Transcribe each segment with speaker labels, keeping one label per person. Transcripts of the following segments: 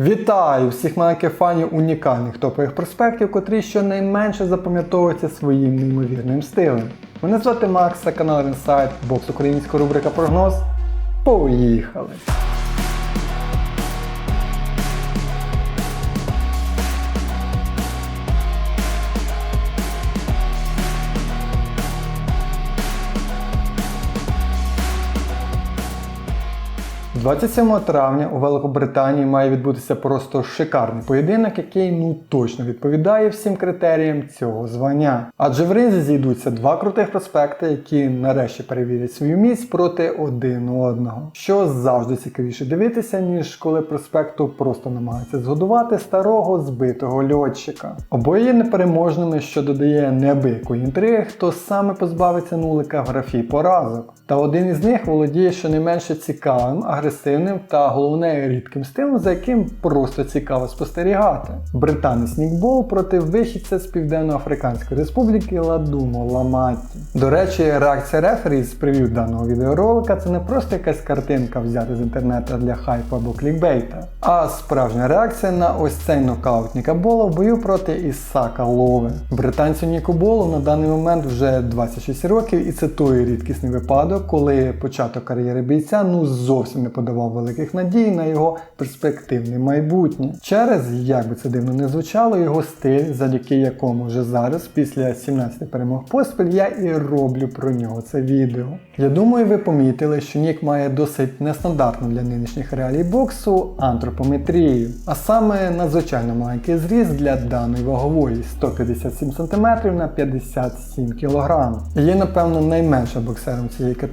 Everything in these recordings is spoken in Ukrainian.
Speaker 1: Вітаю всіх маленьких фанів унікальних топових проспектів, котрі щонайменше запам'ятовуються своїм неймовірним стилем. Мене звати Макс, канал Інсайт, бокс українська рубрика Прогноз. Поїхали! – 27 травня у Великобританії має відбутися просто шикарний поєдинок, який ну точно відповідає всім критеріям цього звання. Адже в ринзі зійдуться два крутих проспекти, які нарешті перевірять свою міць проти один одного. Що завжди цікавіше дивитися, ніж коли проспекту просто намагаються згодувати старого збитого льотчика. Обоє непереможними, що додає неабиякої інтриги, хто саме позбавиться нулика в графі поразок. Та один із них володіє щонайменше цікавим, агресивним та головне рідким стилем, за яким просто цікаво спостерігати. Британець Нікбол проти вихідця з Південно-Африканської Республіки Ладумо Ламаті. До речі, реакція рефері з прев'ю даного відеоролика це не просто якась картинка взята з інтернету для хайпу або клікбейта, а справжня реакція на ось цей нокаут Нікабола в бою проти Ісака Лови. Британцю Ніку Болу на даний момент вже 26 років, і той рідкісний випадок, коли початок кар'єри бійця ну зовсім не подавав великих надій на його перспективне майбутнє. Через, як би це дивно не звучало, його стиль, завдяки якому вже зараз, після 17 перемог поспіль, я і роблю про нього це відео. Я думаю, ви помітили, що Нік має досить нестандартну для нинішніх реалій боксу антропометрію, а саме надзвичайно маленький зріз для даної вагової 157 см на 57 кг. Є, напевно, найменшим боксером цієї категорії,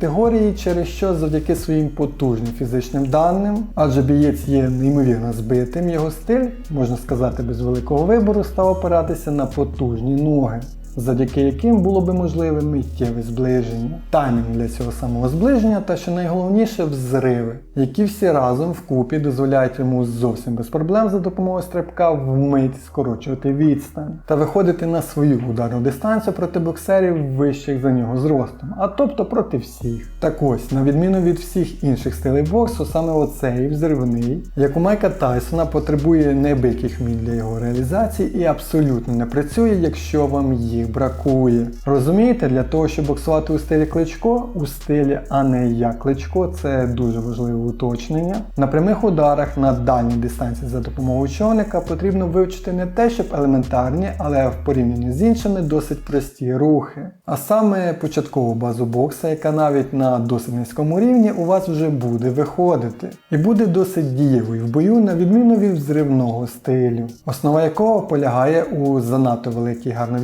Speaker 1: через що завдяки своїм потужним фізичним даним, адже бієць є неймовірно збитим, його стиль, можна сказати, без великого вибору, став опиратися на потужні ноги завдяки яким було би можливе миттєве зближення, таймінг для цього самого зближення та що найголовніше взриви, які всі разом вкупі дозволяють йому зовсім без проблем за допомогою стрибка вмить скорочувати відстань та виходити на свою ударну дистанцію проти боксерів вищих за нього зростом, а тобто проти всіх. Так ось, на відміну від всіх інших стилей боксу, саме оцей взривний, як у Майка Тайсона, потребує неабияких вмінь для його реалізації і абсолютно не працює, якщо вам їх бракує. Розумієте, для того, щоб боксувати у стилі кличко, у стилі, а не як кличко, це дуже важливе уточнення. На прямих ударах на дальній дистанції за допомогою човника потрібно вивчити не те, щоб елементарні, але в порівнянні з іншими досить прості рухи. А саме початкову базу бокса, яка навіть на досить низькому рівні у вас вже буде виходити. І буде досить дієвою в бою, на відміну від взривного стилю, основа якого полягає у занадто великій гарно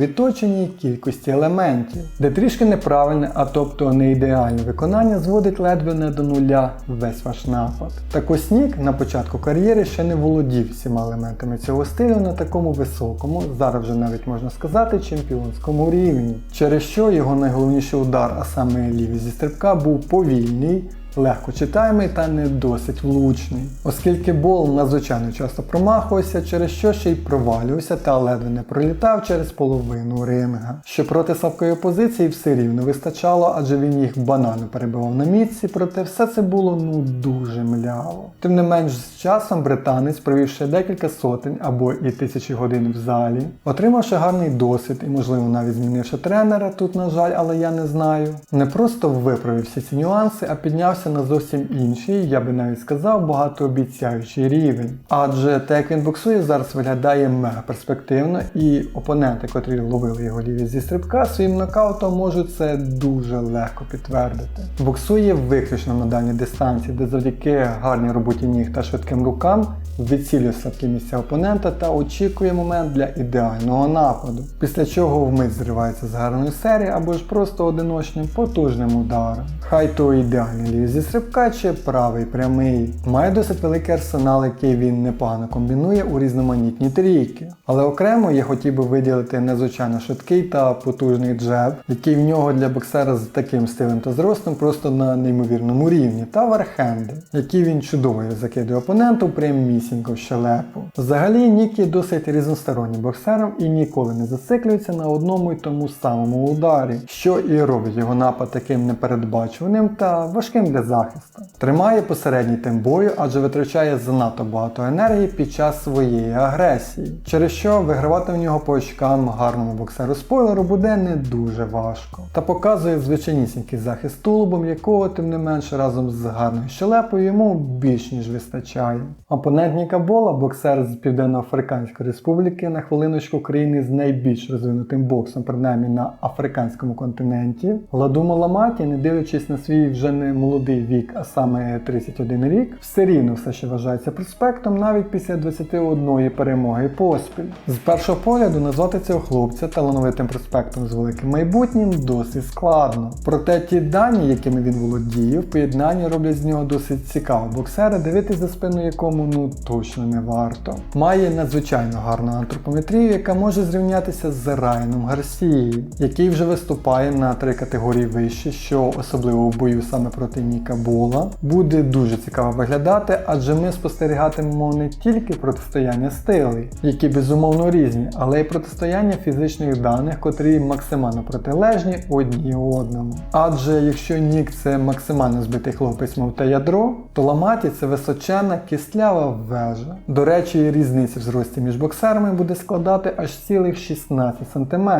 Speaker 1: відточеній кількості елементів, де трішки неправильне, а тобто не ідеальне виконання зводить ледве не до нуля весь ваш напад. Так ось Нік на початку кар'єри ще не володів всіма елементами цього стилю на такому високому, зараз вже навіть можна сказати, чемпіонському рівні, через що його найголовніший удар, а саме лівий зі стрибка, був повільний легко читаємий та не досить влучний, оскільки бол надзвичайно часто промахувався, через що ще й провалювався та ледве не пролітав через половину ринга. Що проти слабкої опозиції все рівно вистачало, адже він їх банально перебивав на місці, проте все це було ну дуже мляво. Тим не менш, з часом британець, провівши декілька сотень або і тисячі годин в залі, отримавши гарний досвід і, можливо, навіть змінивши тренера, тут, на жаль, але я не знаю, не просто виправив всі ці нюанси, а піднявся на зовсім інший, я би навіть сказав, багатообіцяючий рівень. Адже те, як він боксує, зараз виглядає мега перспективно, і опоненти, котрі ловили його ліві зі стрибка, своїм нокаутом можуть це дуже легко підтвердити. Боксує виключно на дальній дистанції, де завдяки гарній роботі ніг та швидким рукам відцілює слабкі місця опонента та очікує момент для ідеального нападу, після чого вмить зривається з гарної серії або ж просто одиночним потужним ударом. Хай то ідеальний лівий зі стрибка чи правий прямий. Має досить великий арсенал, який він непогано комбінує у різноманітні трійки. Але окремо я хотів би виділити незвичайно швидкий та потужний джеб, який в нього для боксера з таким стилем та зростом просто на неймовірному рівні, та вархенди, які він чудово закидує опоненту прямісінько в щелепу. Взагалі, Нік є досить різностороннім боксером і ніколи не зациклюється на одному й тому самому ударі, що і робить його напад таким непередбачуваним та важким для захисту. Тримає посередній темп бою, адже витрачає занадто багато енергії під час своєї агресії, через що вигравати в нього по очкам гарному боксеру спойлеру буде не дуже важко. Та показує звичайнісінький захист тулубом, якого тим не менше разом з гарною щелепою йому більш ніж вистачає. Опонент Ніка Бола, боксер з Південно-Африканської Республіки, на хвилиночку країни з найбільш розвинутим боксом, принаймні на африканському континенті. Ладумо Ламаті, не дивлячись на свій вже не молодий вік, а саме 31 рік, все рівно все ще вважається проспектом навіть після 21 перемоги поспіль. З першого погляду назвати цього хлопця талановитим проспектом з великим майбутнім досить складно. Проте ті дані, якими він володіє, в поєднанні роблять з нього досить цікавого боксера, дивитись за спину якому ну точно не варто. Має надзвичайно гарну антропометрію, яка може зрівнятися з Райаном Гарсією, який вже виступає на три категорії вище, що особливо в бою саме проти Ніка Бола. Буде дуже цікаво виглядати, адже ми спостерігатимемо не тільки протистояння стилей, які безумовно різні, але й протистояння фізичних даних, котрі максимально протилежні одні одному. Адже якщо Нік це максимально збитий хлопець, мов та ядро, то ламаті це височенна кістлява вежа. До речі, різниця в зрості між боксерами буде складати аж цілих 16 см,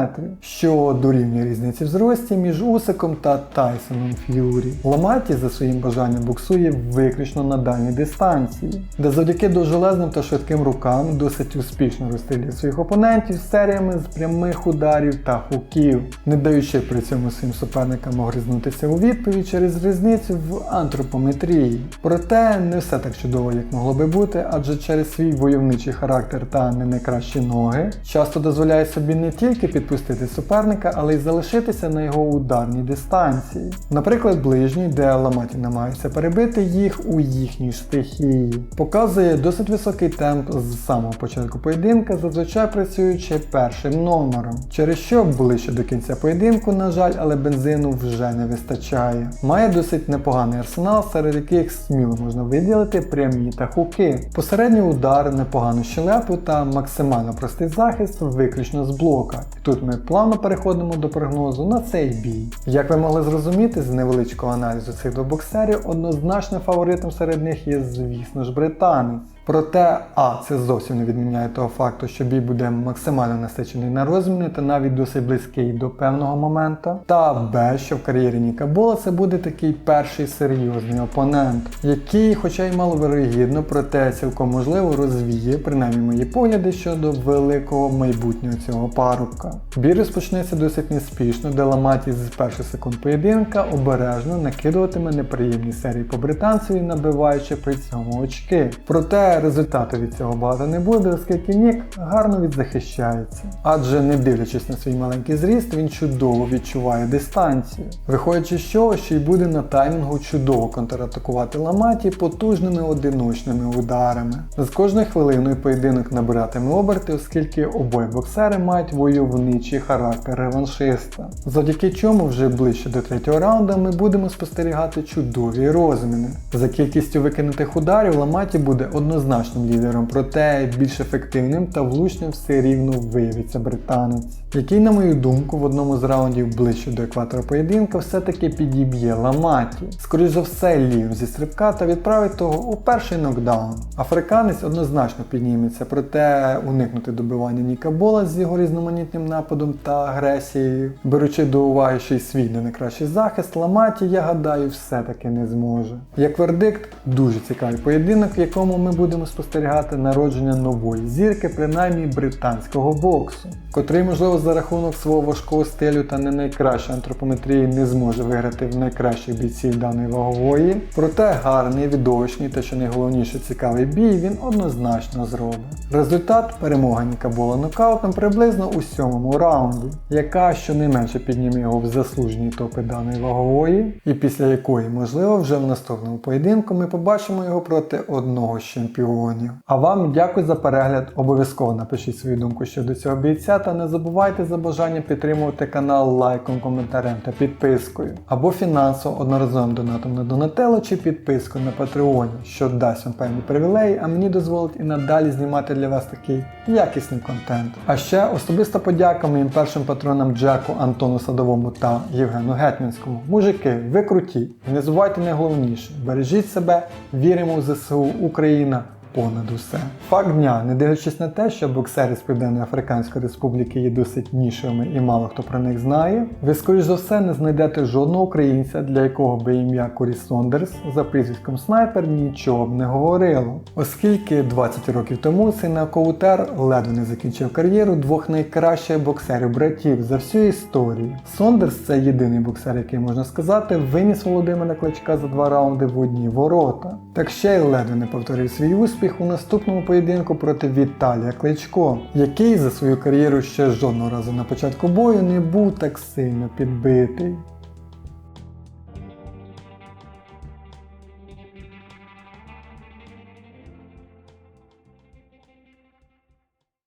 Speaker 1: що дорівнює різниці в зрості між Усиком та Тайсоном Ф'юрі. Ламаті за своїм бажанням боксує виключно на дальній дистанції, де завдяки довжелезним та швидким рукам досить успішно розстрілює своїх опонентів серіями з прямих ударів та хуків, не даючи при цьому своїм суперникам огризнутися у відповідь через різницю в антропометрії. Проте не все так чудово, як могло би бути, адже через свій войовничий характер та не найкращі ноги часто дозволяє собі не тільки підпустити суперника, але й залишитися на його ударній дистанції. Наприклад, ближній, де Ламаті намагається перебити їх у їхній стихії. Показує досить високий темп з самого початку поєдинка, зазвичай працюючи першим номером, через що ближче до кінця поєдинку, на жаль, але бензину вже не вистачає. Має досить непоганий арсенал, серед яких сміло можна виділити прямі та хуки. Посередній удар, непогану щелепу та максимально простий захист виключно з блока. Тут ми плавно переходимо до прогнозу на цей бій. Як ви могли зрозуміти з невеличкого аналізу цих боксерів, однозначно фаворитом серед них є, звісно ж, британець. Проте, а це зовсім не відміняє того факту, що бій буде максимально насичений на розміни та навіть досить близький до певного моменту. Та Б, що в кар'єрі Ніка Бола це буде такий перший серйозний опонент, який, хоча й маловирогідно, проте цілком можливо розвіє принаймні мої погляди щодо великого майбутнього цього парубка. Бій розпочнеться досить неспішно, де Ламаті з перших секунд поєдинка обережно накидуватиме неприємні серії по британцеві, набиваючи при цьому очки. Проте результату від цього багато не буде, оскільки Нік гарно відзахищається. Адже не дивлячись на свій маленький зріст, він чудово відчуває дистанцію. Виходячи з чого, що й буде на таймінгу чудово контратакувати ламаті потужними одиночними ударами. З кожною хвилиною поєдинок набиратиме оберти, оскільки обоє боксери мають войовничий характер реваншиста. Завдяки чому вже ближче до третього раунду ми будемо спостерігати чудові розміни. За кількістю викинутих ударів ламаті буде однозначно однозначним лідером, проте більш ефективним та влучним все рівно виявиться британець, який, на мою думку, в одному з раундів ближче до екватора поєдинка все-таки підіб'є Ламаті. Скоріше за все, лів зі стрибка та відправить того у перший нокдаун. Африканець однозначно підніметься, проте уникнути добивання Ніка Бола з його різноманітним нападом та агресією, беручи до уваги ще й свій не найкращий захист, Ламаті, я гадаю, все-таки не зможе. Як вердикт, дуже цікавий поєдинок, в якому ми будемо спостерігати народження нової зірки, принаймні британського боксу, котрий, можливо, за рахунок свого важкого стилю та не найкращої антропометрії не зможе виграти в найкращих бійців даної вагової. Проте гарний, відовищний та що найголовніше цікавий бій він однозначно зробить. Результат перемога Ніка була нокаутом приблизно у сьомому раунді, яка щонайменше підніме його в заслужені топи даної вагової, і після якої, можливо, вже в наступному поєдинку ми побачимо його проти одного з чемпіонів чемпіонів. А вам дякую за перегляд. Обов'язково напишіть свою думку щодо цього бійця та не забувайте за бажання підтримувати канал лайком, коментарем та підпискою. Або фінансово одноразовим донатом на Донателло чи підпискою на Патреоні, що дасть вам певні привілеї, а мені дозволить і надалі знімати для вас такий якісний контент. А ще особиста подяка моїм першим патронам Джеку, Антону Садовому та Євгену Гетмінському. Мужики, ви круті. Не забувайте найголовніше. Бережіть себе, віримо в ЗСУ Україна. Понад усе. Факт дня, не дивлячись на те, що боксери з Південної Африканської Республіки є досить нішевими і мало хто про них знає, ви скоріш за все не знайдете жодного українця, для якого би ім'я Корі Сондерс за прізвиськом снайпер нічого б не говорило. Оскільки 20 років тому цей науковутер ледве не закінчив кар'єру двох найкращих боксерів-братів за всю історію. Сондерс це єдиний боксер, який можна сказати, виніс Володимира Кличка за два раунди в одні ворота. Так ще й ледве не повторив свій успіх у наступному поєдинку проти Віталія Кличко, який за свою кар'єру ще жодного разу на початку бою не був так сильно підбитий.